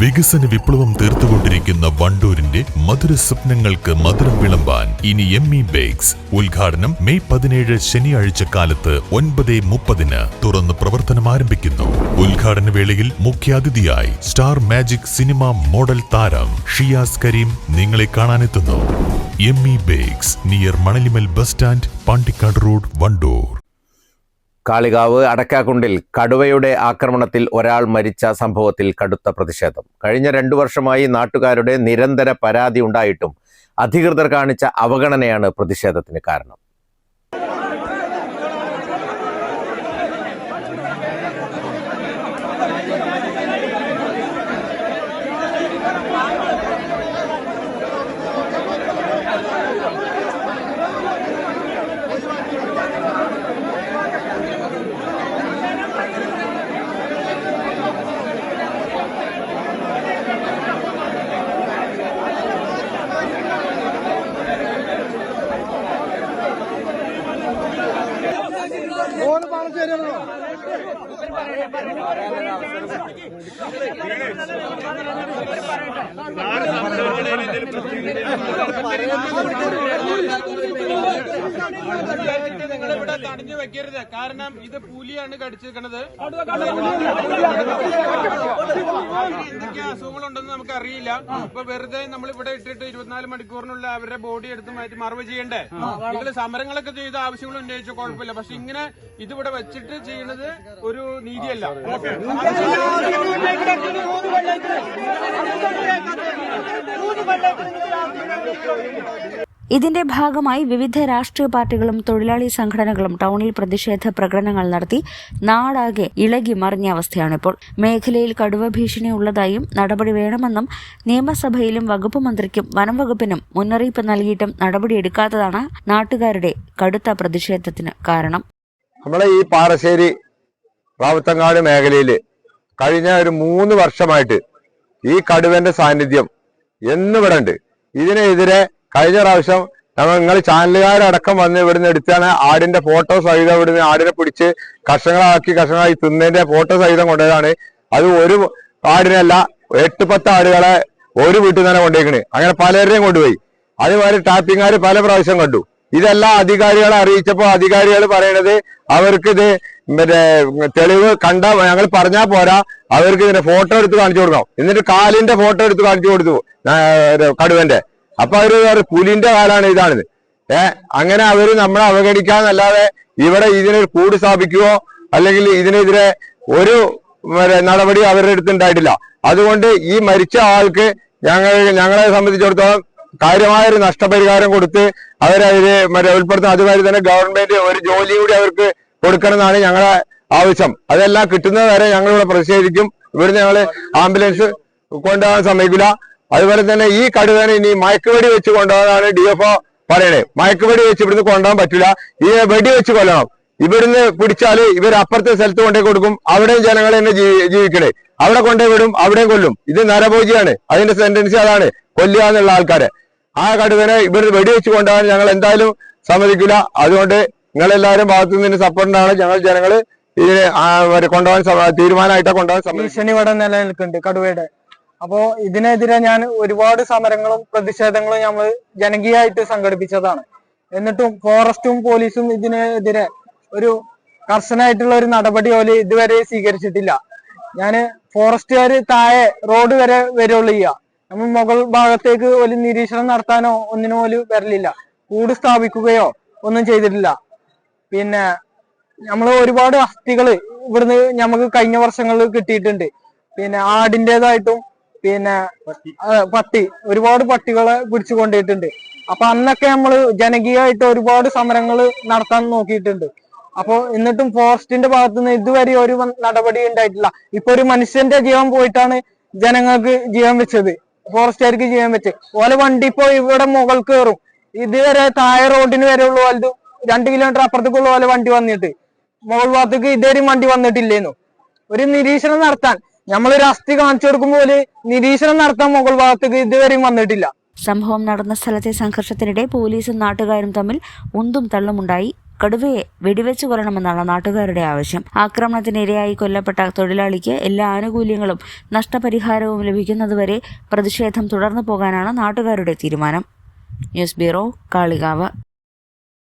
വികസന വിപ്ലവം തീർത്തുകൊണ്ടിരിക്കുന്ന വണ്ടൂരിന്റെ മധുര സ്വപ്നങ്ങൾക്ക് മധുരം വിളമ്പാൻ ഇനി എം ഇ ബേക്സ്. ഉദ്ഘാടനം മെയ് പതിനേഴ് ശനിയാഴ്ച കാലത്ത് ഒൻപത് മുപ്പതിന് തുറന്ന് പ്രവർത്തനം ആരംഭിക്കുന്നു. ഉദ്ഘാടന വേളയിൽ മുഖ്യാതിഥിയായി സ്റ്റാർ മാജിക് സിനിമ മോഡൽ താരം ഷിയാസ് കരീം നിങ്ങളെ കാണാനെത്തുന്നു. M E bakes near Manalimal bus stand Pandikkad road Wandoor. Kalikavu അടക്കാക്കുണ്ടിൽ കടുവയുടെ ആക്രമണത്തിൽ ഒരാൾ മരിച്ച സംഭവത്തിൽ കടുത്ത പ്രതിഷേധം. കഴിഞ്ഞ രണ്ടു വർഷമായി നാട്ടുകാരുടെ നിരന്തര പരാതി ഉണ്ടായിട്ടും അധികൃതർ കാണിച്ച അവഗണനയാണ് പ്രതിഷേധത്തിന് കാരണം. നിങ്ങൾ ഇവിടെ തടഞ്ഞു വെക്കരുത്. കാരണം ഇത് പുലിയാണ് കടിച്ചിരിക്കുന്നത് എന്തൊക്കെ അസുഖങ്ങളുണ്ടെന്ന് നമുക്ക് അറിയില്ല അപ്പൊ വെറുതെ നമ്മൾ ഇവിടെ ഇട്ടിട്ട് ഇരുപത്തിനാല് മണിക്കൂറിനുള്ള അവരുടെ ബോഡി എടുത്ത് മാറ്റി മറവ് ചെയ്യണ്ടേ? നിങ്ങൾ സമരങ്ങളൊക്കെ ചെയ്ത ആവശ്യങ്ങൾ ഉന്നയിച്ചു കുഴപ്പമില്ല. പക്ഷെ ഇങ്ങനെ ഇതിവിടെ വെച്ചിട്ട് ചെയ്യണത് ഒരു നീതിയല്ല. ഇതിന്റെ ഭാഗമായി വിവിധ രാഷ്ട്രീയ പാർട്ടികളും തൊഴിലാളി സംഘടനകളും ടൗണിൽ പ്രതിഷേധ പ്രകടനങ്ങൾ നടത്തി നാടാകെ ഇളകി മറിഞ്ഞ അവസ്ഥയാണിപ്പോൾ മേഖലയിൽ കടുവ ഭീഷണി ഉള്ളതായും നടപടി വേണമെന്നും നിയമസഭയിലും വകുപ്പ് മന്ത്രിക്കും വനം വകുപ്പിനും മുന്നറിയിപ്പ് നൽകിയിട്ടും നടപടിയെടുക്കാത്തതാണ് നാട്ടുകാരുടെ കടുത്ത പ്രതിഷേധത്തിന് കാരണം. നമ്മളെ ഈ പാറശ്ശേരി റാവത്തങ്ങാട് മേഖലയിൽ കഴിഞ്ഞ ഒരു മൂന്ന് വർഷമായിട്ട് ഈ കടുവന്റെ സാന്നിധ്യം എന്നിവിടെ ഉണ്ട് ഇതിനെതിരെ കഴിഞ്ഞ പ്രാവശ്യം ഞങ്ങൾ നിങ്ങൾ ചാനലുകാരടക്കം വന്ന് ഇവിടുന്ന് എടുത്താണ് ആടിന്റെ ഫോട്ടോ സഹിതം ഇവിടുന്ന് ആടിനെ പിടിച്ച് കഷങ്ങളാക്കി കഷങ്ങളായി തിന്നതിന്റെ ഫോട്ടോ സഹിതം കൊണ്ടുപോയതാണ് അത് ഒരു ആടിനല്ല എട്ട് പത്ത് ആടുകളെ ഒരു വീട്ടിൽ തന്നെ കൊണ്ടുപോയിക്കണ് അങ്ങനെ പലരുടെയും കൊണ്ടുപോയി. അതുമാതിരി ടാപ്പിങ്ങാര് പല പ്രാവശ്യം കണ്ടു. ഇതെല്ലാം അധികാരികളെ അറിയിച്ചപ്പോൾ അധികാരികൾ പറയണത് അവർക്ക് ഇത് മറ്റേ തെളിവ് കണ്ട ഞങ്ങൾ പറഞ്ഞാൽ പോരാ അവർക്ക് ഇതിന്റെ ഫോട്ടോ എടുത്ത് കാണിച്ചു കൊടുക്കാം. എന്നിട്ട് കാലിന്റെ ഫോട്ടോ എടുത്ത് കാണിച്ചു കൊടുത്തു കടുവന്റെ. അപ്പൊ അവർ പറയും, പുലിന്റെ കാലാണ് ഇതാണിത്. ഏർ അങ്ങനെ അവർ നമ്മളെ അവഗണിക്കാന്നല്ലാതെ ഇവിടെ ഇതിനൊരു കൂട് സ്ഥാപിക്കുകയോ അല്ലെങ്കിൽ ഇതിനെതിരെ ഒരു നടപടി അവരുടെ അടുത്ത് ഉണ്ടായിട്ടില്ല. അതുകൊണ്ട് ഈ മരിച്ച ആൾക്ക് ഞങ്ങൾ ഞങ്ങളെ സംബന്ധിച്ചിടത്തോളം കാര്യമായൊരു നഷ്ടപരിഹാരം കൊടുത്ത് അവരതിന് മറ്റേ ഉൾപ്പെടുത്തുന്ന അതുമാതിരി തന്നെ ഗവൺമെന്റ് ഒരു ജോലി കൂടി അവർക്ക് കൊടുക്കണം എന്നാണ് ഞങ്ങളെ ആവശ്യം. അതെല്ലാം കിട്ടുന്നത് വരെ ഞങ്ങളിവിടെ പ്രതിഷേധിക്കും. ഇവിടുന്ന് ഞങ്ങൾ ആംബുലൻസ് കൊണ്ടുപോകാൻ സമ്മതിക്കില്ല. അതുപോലെ തന്നെ ഈ കടുവനെ ഇനി മയക്കുവെടി വെച്ച് കൊണ്ടുപോകാനാണ് ഡി എഫ് ഒ പറയണേ. മയക്കുവെടി വെച്ച് ഇവിടുന്ന് കൊണ്ടുപോകാൻ പറ്റില്ല. ഈ വെടി വെച്ച് കൊല്ലണം. ഇവിടുന്ന് പിടിച്ചാൽ ഇവർ അപ്പുറത്തെ സ്ഥലത്ത് കൊണ്ടേ കൊടുക്കും. അവിടെയും ജനങ്ങൾ തന്നെ ജീവിക്കണേ. അവിടെ കൊണ്ടേ വിടും അവിടെയും കൊല്ലും. ഇത് നരഭോജിയാണ്. അതിന്റെ സെന്റൻസ് അതാണ്. കൊല്ലുക എന്നുള്ള ആൾക്കാരെ. ആ കടുവനെ ഇവർ വെടിവെച്ച് കൊണ്ടുപോകാൻ ഞങ്ങൾ എന്തായാലും സമ്മതിക്കില്ല. അതുകൊണ്ട് നിങ്ങളെല്ലാവരും ഭാഗത്തു നിന്ന് സപ്പോർട്ടാണ് ഞങ്ങൾ ജനങ്ങൾ ഇതിനെ കൊണ്ടുപോകാൻ തീരുമാനമായിട്ടാണ് തീരുമാനമായിട്ടാ കൊണ്ടുപോകാൻ ഭീഷണി നിലനിൽക്കുന്നുണ്ട് കടുവയുടെ. അപ്പോ ഇതിനെതിരെ ഞാൻ ഒരുപാട് സമരങ്ങളും പ്രതിഷേധങ്ങളും നമ്മൾ ജനകീയമായിട്ട് സംഘടിപ്പിച്ചതാണ്. എന്നിട്ടും ഫോറസ്റ്റും പോലീസും ഇതിനെതിരെ ഒരു കർശനമായിട്ടുള്ള ഒരു നടപടി പോലെ ഇതുവരെ സ്വീകരിച്ചിട്ടില്ല. ഞാൻ ഫോറസ്റ്റുകാർ താഴെ റോഡ് വരെ വരുള്ളൂ ചെയ്യുക. നമ്മൾ മുകൾ ഭാഗത്തേക്ക് ഒരു നിരീക്ഷണം നടത്താനോ ഒന്നിനു പോലും വരലില്ല. കൂട് സ്ഥാപിക്കുകയോ ഒന്നും ചെയ്തിട്ടില്ല. പിന്നെ നമ്മൾ ഒരുപാട് അസ്ഥികൾ ഇവിടുന്ന് നമുക്ക് കഴിഞ്ഞ വർഷങ്ങളിൽ കിട്ടിയിട്ടുണ്ട്. പിന്നെ ആടിന്റെതായിട്ടും പിന്നെ പട്ടി. ഒരുപാട് പട്ടികളെ പിടിച്ചു കൊണ്ടിട്ടുണ്ട്. അപ്പൊ അന്നൊക്കെ നമ്മൾ ജനകീയമായിട്ട് ഒരുപാട് സമരങ്ങൾ നടത്താൻ നോക്കിയിട്ടുണ്ട്. അപ്പോ എന്നിട്ടും ഫോറസ്റ്റിന്റെ ഭാഗത്തുനിന്ന് ഇതുവരെ ഒരു നടപടി ഉണ്ടായിട്ടില്ല. ഇപ്പൊ ഒരു മനുഷ്യന്റെ ജീവൻ പോയിട്ടാണ് ജനങ്ങൾക്ക് ജീവൻ വെച്ചത്. ഫോറസ്റ്റുകാർക്ക് ജീവൻ വെച്ച് ഓലെ വണ്ടി ഇപ്പൊ ഇവിടെ മുകൾ കയറും ഇതുവരെ താഴെ റോഡിന് വരെ ഉള്ള വലുത് രണ്ട് കിലോമീറ്റർ അപ്പുറത്തേക്കുള്ള പോലെ വണ്ടി വന്നിട്ട്. മുകൾ ഭാഗത്തേക്ക് ഇതുവരെയും വണ്ടി വന്നിട്ടില്ലേന്നു. ഒരു നിരീക്ഷണം നടത്താൻ നമ്മളൊരു അസ്ഥി കാണിച്ചു കൊടുക്കുമ്പോൾ നിരീക്ഷണം നടത്താൻ മുകൾ ഭാഗത്തേക്ക് ഇതുവരെയും വന്നിട്ടില്ല. സംഭവം നടന്ന സ്ഥലത്തെ സംഘർഷത്തിനിടെ പോലീസും നാട്ടുകാരും തമ്മിൽ ഉന്തും തള്ളുമുണ്ടായി. കടുവയെ വെടിവെച്ചു കൊല്ലണമെന്നാണ് നാട്ടുകാരുടെ ആവശ്യം. ആക്രമണത്തിനിരയായി കൊല്ലപ്പെട്ട തൊഴിലാളിക്ക് എല്ലാ ആനുകൂല്യങ്ങളും നഷ്ടപരിഹാരവും ലഭിക്കുന്നതുവരെ പ്രതിഷേധം തുടർന്നു പോകാനാണ് നാട്ടുകാരുടെ തീരുമാനം. News bureau Kalikavu.